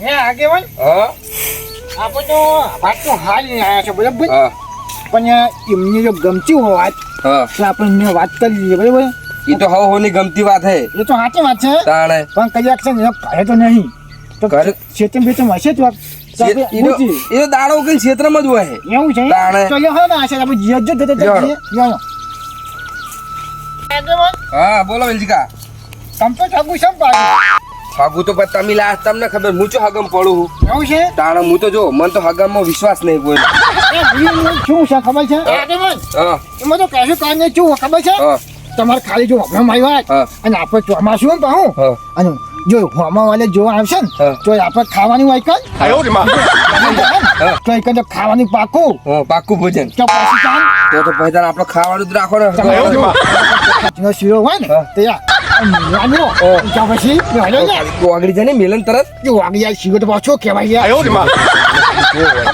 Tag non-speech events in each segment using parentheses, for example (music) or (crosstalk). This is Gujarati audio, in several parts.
હે આગેવાન? હા. આપણે તો વાત હાલ આવ્યા છે બરાબર? પણ એમને જો ગમતી હોય વાત તો આપણે એમને વાત કરી લઈએ બરાબર? એ તો હવ હોની ગમતી વાત હે. એ તો સાચી વાત છે તાણે. પણ કઈ છે ને તો નહીં. તો ઘરે- ચેતન બેતન હશે તો તો એ તો પૂછીએ. એ તો દાડો કઈ ક્ષેત્રમાં જ હોય. એવું છે? તાણે. ને આપણે જ જઈએ. હા બોલો વેલજીકા તમ તો ઠગુ છે. હગું તો પણ તમે તમને ખબર હું ચો હગમ પડું હું એવું છે? તાણે હું તો જો મને તો હગામમાં વિશ્વાસ નહીં કોઈ. શું છે ખબર છે? એમાં તો કશું કાંઈ નહીં શું ખબર છે? તમારે ખાલી જો હમણાં મારી વાત અને આપણે ચોમાસું હોય ને પાછું હા અને જો હોમા વાલે જોવા આવશે ને. તો આપણે ખાવાની હોય કઈ? હા. તો એક જ ખાવાની પાકું. પાકું ભોજન. તો પછી તો તો પછી આપણે ખાવાનું જ રાખો ને જો શીરો હોય ને હા. તે હા. તો પછી. મેળો ને તો આગળ જાય ને મિલન તરત? જો વાગી યાર શીરો તો પાછો કહેવાય યાર.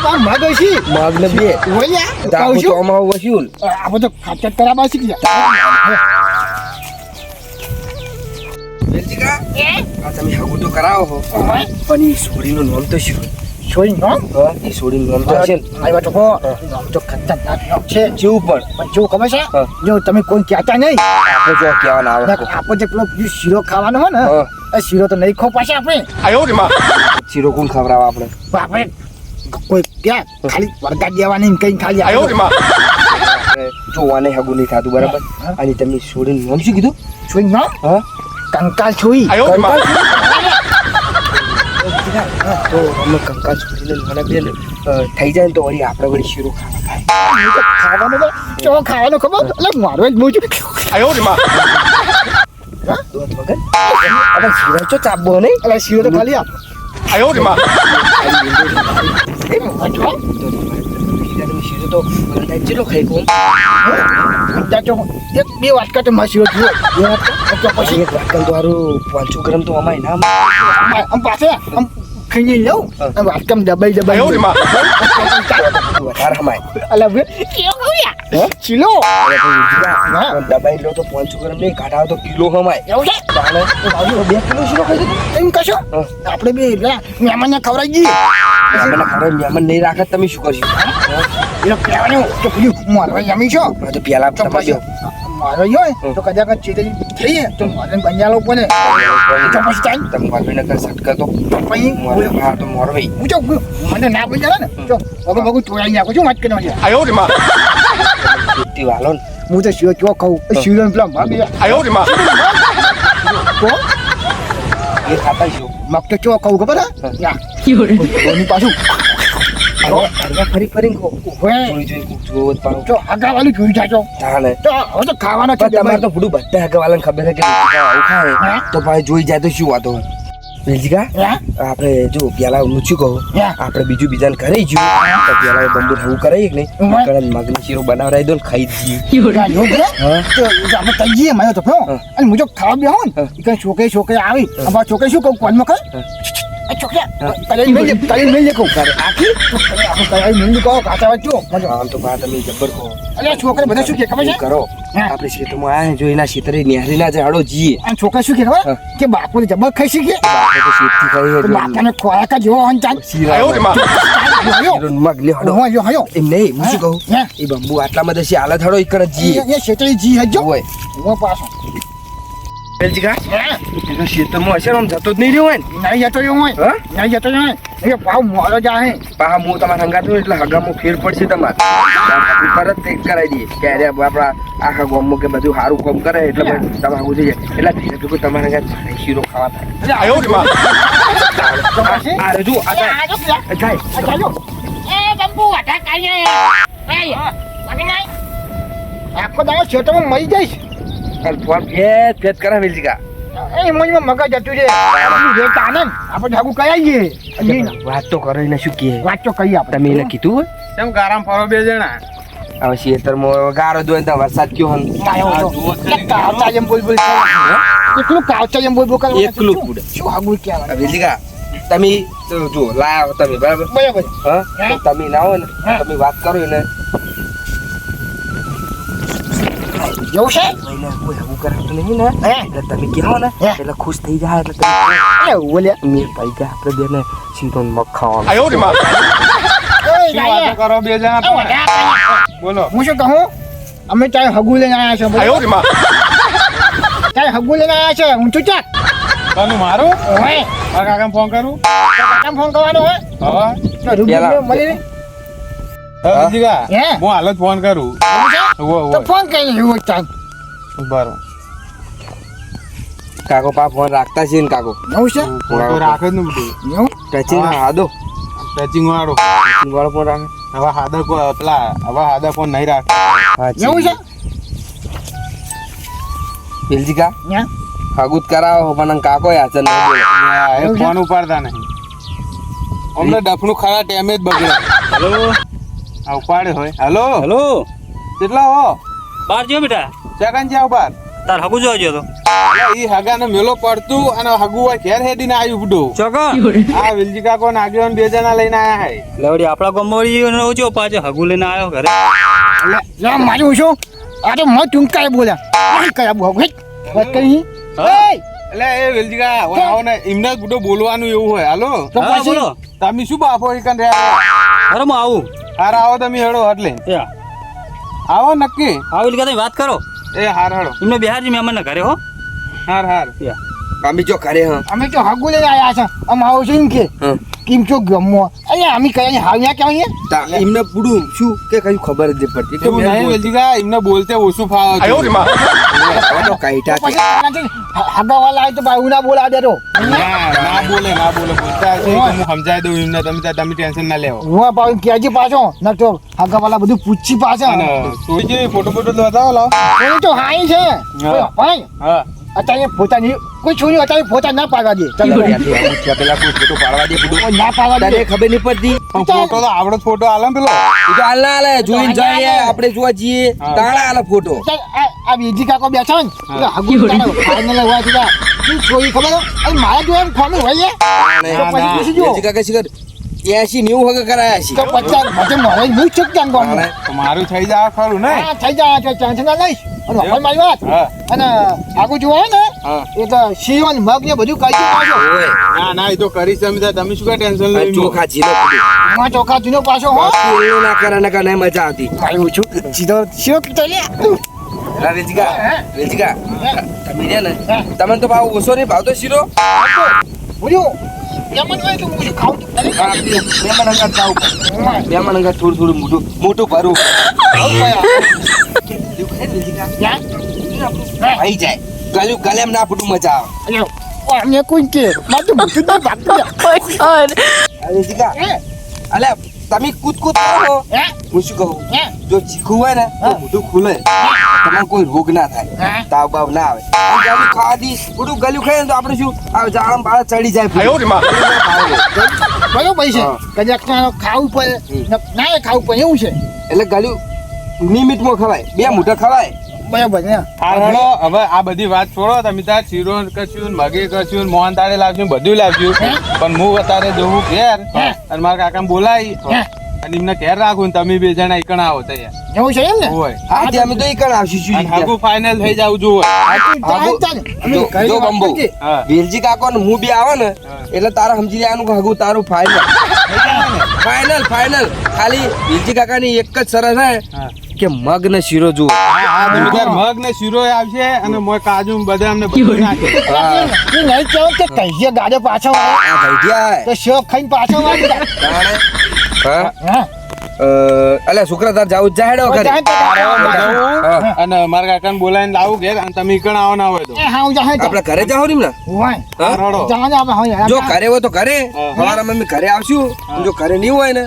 આ મગ હશી મગ ને બે. હોય યાર કહું દાખું છું. ચોમાવું વસ્યું. ખાતર કરાવવા શીખી ગયા. વેલજીકા આ તમે હગું કરાવો હો. પણ એ છોડીનું નામ તો શું? છોડી નો હા એ છોડીનું નામ તો ને નામ ખતરનાક છે. જેવું પણ પણ જો ખબર છે? જો તમે કોઈ કહેતા નહીં. આપણે જો કહેવાના આવે આપણે જે પેલો શીરો ખાવાનો હોય ને એ શીરો તો નહીં ખો પાછા આપણે. શીરો કોણ ખવડાવે આપણે? આપણે કોઈ ક્યાં? ખાલી વરગાડ દેવાની કઈ ખાલી આપણે. આપણે જોવાને હગું નહીં થતું બરાબર? અને તમે છોડીનું નામ શું કીધું? છોઈ નો હા. કંકાલ છોઈ. કંકાલ તો અમે કંકાલ છોડીને મને બેન થઈ જાય ને તો વળી આપણે વળી શીરો ખાવા ખાય હું તો ખાવાનો તો ચો ખાવાનું ખબર? એટલે મારો જ મોજું આવ્યો ને આપણે શીરો ચો નહીં? એટલે શીરો તો ખાલી આપ. એ મોજો શીરો તો ખાઈ ગયો. ત્યાં બે વાટકા તો મારો જુઓ. બે વાટકા? પછી? એક વાટકાનું તો હારું પાંચસો ગ્રામ તો અમાય ના આમ આમ પાસે? આમ ખાઈ લઉં વાટકામાં દબાઈ દબાઈ વધારે અમાય અલા બે કેવો કહું યાર ચીલો હા. દબાઈ લો તો પાંચસો ગ્રામ નહીં કાઢાવો તો કિલો હમાય એવું છે બે કિલો શીરો ખાઈ એમ કશો. આપણે બે એટલે મહેમાનને ખવડાવી દઈએ મને ખબર મહેમાન નહીં રાખે તમે શું કરશો એટલે કહેવાનું કે પેલું મારવા જમી છો તો પેલા તો તમારે પછી મારો હોય તો કદાચ ચેતરી થઈએ તો મારે બંજાલો પડે તો પછી ચાલ. તમે નગર સટકા તો તો પછી હા તો મોરવાઈ હું તો મને ના બંજાલો ને. તો વગર વગર તોડાઈ નાખું છું? વાત કરવા ખેતી વાલો ને. હું તો ચો કેવો ખાઉં એ શીરો આયો પેલા મગ તો? એ ખાતા જો મગ તો કેવો ખાઉં ખબર હા? કોની પાછું. ફરી ફરી જ આગા જોઈ જાજો. તાણે. તો હવે તો ખાવાનો છે તમારે તો બધું બધા હગાવાલાને ખબર છે કે ખાય તો ભાઈ જોઈ જાય તો શું વાતો હોય. વેલજીકા આપણે જો પેલા હું કહો? કહું. આપણે બીજું બીજાને કરી ગયું. તો પેલા બંબુ હું કરાય કે નહીં. હા. મગની શીરો બનાવરાઈ દો ને ખાઈ જઈએ. આપણે કઈ જઈએ મારે તો અને મુજો ખાવા બે આવો ને કઈ છોકરી છોકરી આવી. અમારા છોકરી શું કહું કોનમાં કઈ (laughs) છોકરા બધા શું કે ખબર છે? કરો. આપણે ખેતરમાં આયા જો એના ખેતરે નેહરી ના જાય જઈએ આ છોકરા શું કે ખબર? કે બાપુ જબર ખાઈ શીખે? ખોરાક ચાલ હયો શીરો ને મગ લે હાડો. હયો હયો. એમ નહીં હું કહું? એ બંબુ આટલા દસી હાલત હાડો એક જ જઈએ જી હજો પાછો. વેલજીકા એનો ખેતરમાં હશે આમ જતો જ નહીં રહ્યો હોય ને? નહીં જતો એવું હોય? હા? નહીં જતો એવું હોય? એ ભાવ મોડો જાહે પા હું. તમારા હંગાત હોય એટલે હગામાં ફેર પડશે તમારે. તરત તે કરાવી દઈએ ત્યારે આપણા આખા ગામમાં કે બધું સારું કામ કરે એટલે તમારે તમે થઈ જાય. એટલે ધીરે ધીરે તમારા હંગાત શીરો ખાવા થાય. આ રજુ આ થાય. એ બંબુ વાટા કાઢીએ આખો દાડો ખેતરમાં મરી જઈશ. ફોન ફેત ફેત કરે વેલજીકા એ મનમાં મગજ હતું છે. જે આનંદ આપણે ઢાકુ કયાઈએ વાત તો કરે ને શું કહે? વાત તો કઈ આપણે. તમે એને કીધું હોય? તેમ ગારામ ફરો બે જણા? હવે ખેતરમાં ગારો દો તો વરસાદ કયો હન? કાચા. જેમ બોલ બોલ. એકલું કાવચા જેમ બોલ બોલ કરે. એકલું શું- કૂદે. શું આગું કહેવાય? વેલજીકા તમે જો લાયા તમે બરાબર? બરાબર. હા? હા. તમે ના હોય ને તમે વાત કરો ને એવું છે કોઈને કોઈ હગું કરાવતું નહીં ને એટલે તમે કહો ને. એટલે ખુશ થઈ જાય એટલે તમે એવું બોલ્યા મેં ભાઈ ગયા આપણે બેને સીધો મગ ખાવાનું ઓય શું ગાયા. વાતો કરો બે જણા. બોલો હું શું કહું અમે ચાય હગુ લઈને આવ્યા છે બરોબર? ચાય હગુ લઈને આવ્યા છે હું તું તને મારું ઓય મારા ફોન કરું ફોન કરવાનો હોય હવે રૂબરૂ મળી હે? હાલ જ ફોન કરું. તો ફોન કરી ચાલ. બરો. કાકો પા ફોન રાખતા છે ને કાકો? છે? રાખે જ ને બધું. ટચિંગ હાદો ટચિંગ વાળો. ટચિંગ વાળો ફોન રાખે. હવે હાદા કો- પેલા હવે હાદા ફોન નહીં રાખે. એવું છે? વેલજી કા? ન્યા? હગુત કરાવો પણ કાકો યાર એ ફોન ઉપાડતા નહીં. અમને ડફનું ખરા ટેમે જ બગડે. હેલો આ ઉપાડે હોય. હેલો? હેલો? કેટલા હો? બાર જો બેટા. સેકન્ડ જ્યાં બાર તાર હગુ ગયો તો. ઈ હગાને મેલો પડતું અને હગુ હોય ઘેર હેડીને આવ્યું ઉડો ચોકન આ વિલજી કાકો ને આગેવાન બે જણા લઈને આયા હે. લવડી આપણા નો ઓછો પાછો હગુ લઈને આવ્યો ઘરે. લા મારું શું આ તો મત ટૂંકાએ બોલ્યા આ કયા બહુ ગઈ વાત કરી હા. એટલે એ વિલજી કા આવો ને એમને જ બુડો બોલવાનું એવું હોય. હાલો? તો પછી? બોલો. તમે શું બાપો ઈકન રે અરે હું આવું. હાર આવો તમે હેડો એટલે. આવો નક્કી. આવો એટલે તમે વાત કરો. એ હાર હેડો. એમને બિહારજી મહેમાન ઘરે હો. હાર હાર. અમે જો કરે હા. અમે તો હાગુ લઈને આવ્યા છે. આમ આવું છે એમ કે. કેમ છો ગમો? અરે અમે કયા હાવ્યા કહેવાય અહીંયા એમને પૂડું શું કે કઈ ખબર જ નહીં પડતી. એમને બોલતે ઓછું ફાવે તો કાઈટા છે. હગાવાલા આવે તો ભાઈ ના બોલા દેતો ના ના બોલે ના બોલે. બોલતા તો હું સમજાવી દઉં એમને. તમે તમે ટેન્શન ના લેવો. હું પાછું કહેજે પાછો? ન તો હગાવાલા બધું પૂછી પાછા. અને છોડી જે ફોટો ફોટો તો બતાવો લાવો. તો હાઈ છે. ભાઈ. હા. અત્યારે પોતાની કોઈ છોરી અત્યારે પોતા ના પાડવા દે. ચાલો પેલા કોઈ ફોટો પાડવા દે. કોઈ ના પાડવા દે. ખબર નહીં પડતી? પણ ફોટો તો આવડો ફોટો આલે પેલો. એ તો આલે આલે. જોઈને જઈએ આપણે જોવા જઈએ. તાળા આલે ફોટો. આ બીજી કાકો બેઠા ને. હગુ ફાઇનલ હોય છે શું છોરી ખબર મારા જોડે ફોન હોય છે કાકા શિખર. એસી નેવું વગર કરાયા છે. તો પચાસ બધે મારે નહીં ચૂકતા ને ગામમાં. મારું થઈ જાય ખરું ને? હા થઈ જાય તો ટેન્શન ના લઈશ. અને હવે મારી વાત અને આગું જોવા ને હા. એટલે શીવન મગ ને બધું કરી પાછો. ના ના એ તો કરી છે તમે તમે શું કઈ ટેન્શન લઈ ચોખા જીનો. એમાં ચોખા જીનો પાછો હો. એવું ના કરે ને કને મજા આવતી. કાઈ છું? સીધો શિવ તો લે. હા, વેલજીકા, વેલજીકા, તમે ને. તમને તો ભાવ ઓછો નહીં ભાવતો શીરો બોલ્યો. થોડું થોડું મોટું. મોટું ભરું. ને, આઈ જાય. ગલ્યું ગલેમ ના ફૂટું મજા આવે. કોઈ કે. મારે મોટું છે. (laughs) તમે કૂદ કૂદ કરો. હે? હું? શું કહું? હે? જો ચીખું હોય ને તો. મોઢું ખુલે. તમને કોઈ રોગ ના થાય. તાવ બાવ ના આવે. ગળ્યું ખાવાથી મોટું ગળ્યું ખાય ને તો આપણે શું? આ જાળમ બાળા ચડી જાય બરોબર છે. કદાચ ખાવું પડે. ના ખાવું પડે. એવું છે? એટલે ગળ્યું નિમિતમાં ખવાય. બે મોઢા ખવાય. બરાબર ને હવે આ બધી વાત છોડો તમે તાર શીરો ને મગે કરશું મોહન તાળે લાવશું બધું લાવશું પણ હું અત્યારે જવું ઘેર અને મારા કાકા બોલાવી અને એમને ઘેર રાખું ને તમે બે જણા એકણ આવો તૈયાર. એવું છે એમ ને? હોય. હા તે અમે તો ઈ આવશું શું ફાઇનલ થઈ જાવ જોવો જો- જો બંબો. કાકો ને હું બી આવે ને એટલે તારા સમજી લેવાનું કે હાગુ તારું ફાઇનલ ફાઇનલ ફાઇનલ ખાલી વેલજી કાકા ની એક જ સરસ હા. કે મગ ને શીરો જુઓ. મગ ને શીરો આવશે અને મોય કાજુ બદામ ને બધું નાખે. એ નહીં કહેવું કે કહીએ ગાડે પાછો આ તો શોખ ખાઈને પાછો હા. હા. અલ્યા છોકરા તાર જાવું જાહેડો ઘરે. અને મારા કાકાને બોલાવીને લાવું ઘેર અને તમે કણ આવો ના હોય તો. એ હા હું. આપણે ઘરે જાવ ને? હોય. હોય. જો ઘરે હોય તો ઘરે. મારા અમારા મમ્મી ઘરે આવશું. જો ઘરે નહીં હોય ને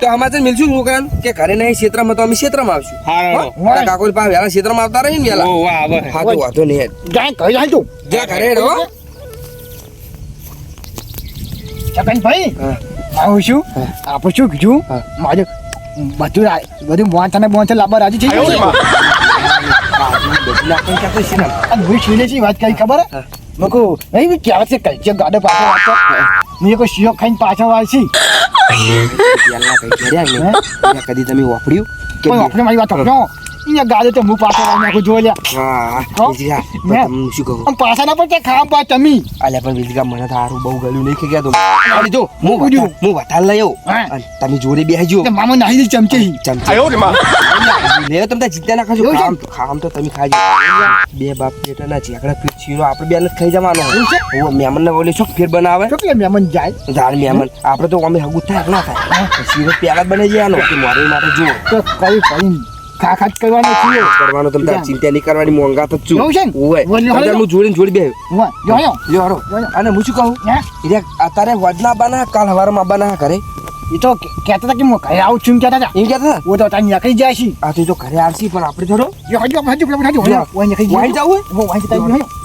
તો અમારે મિલશું છોકરાને? કે ઘરે નહીં ક્ષેત્રમાં તો અમે ક્ષેત્રમાં આવશું. હા તારા પાસે વહેલા ક્ષેત્રમાં આવતા રહીને વહેલા. ઓ વાહ આવે હા તો વાંધો નહીં જાય કહી જાય તું જા ઘરે રહો છગનભાઈ હા. આવું છું. આપણે શું કીધું? મારે બધું બધું મોંચા ને મોંચા લાંબા રાજી થઈ ગયું હું વાત કરી ખબર. મકો નહીં કહેવત છે કઈ? ગાડે પાછો વાંચો મેં કોઈ શિયો ખાઈને પાછો વાંચી (laughs) કદી તમે વાપર્યું? કે પણ મારી વાત સમજો. અહીંયા ગાડી તો હું પાછા આવી નાખું જોઈ લે. હા હો? તમને શું કહું? આમ પાછા ના પણ ખાવા પા તમે? અલ્યા પણ વિજિકા મને તારું બહુ ગળ્યું નહીં ખાઈ ગયા તો. અરે જો હું ઉડ્યું. હું વટાલ લઈ આવું. અને તમે જોડે બેસજો. મામા નાહી દે ચમચે ચમચી. લે તમે ચિંતા ના ખાજો ખામ તો ખામ તો તમે ખાજો. બે બાપ બેટાના ઝઘડા ફીર છીરો આપણે બે જ ખાઈ જવાનો? હું મેમન ને બોલે છો ફેર બનાવે? તો કે મેમન જાય? ધાર મેમન. આપણે તો અમે હગું થાય ના થાય? શીરો પેલા જ બનાવી જવાનો. કે મારે મારે જો તો કઈ કઈ ખા ખા કરવાનો છે કરવાનો તમે તાર ચિંતા નહીં કરવાની મોંઘા તો છું. એવું છે ઓય તમે હું જોડીને જોડી બે વાહ જોયો જો હારો. અને હું શું કહું? એટલે અત્યારે વધના બના કાલ હવારમાં બના કરે એ તો કહેતા હતા કે હું ઘરે આવું છું કહેતા હતા. એ કહેતા હતા? ઓ તો ત્યાં નીકળી જાય છે. આ તો ઘરે આવશે પણ આપણે થોડો જો. હજુ હજુ હજુ જો, નીકળી વાઈ જવું વાઈ જતા હજુ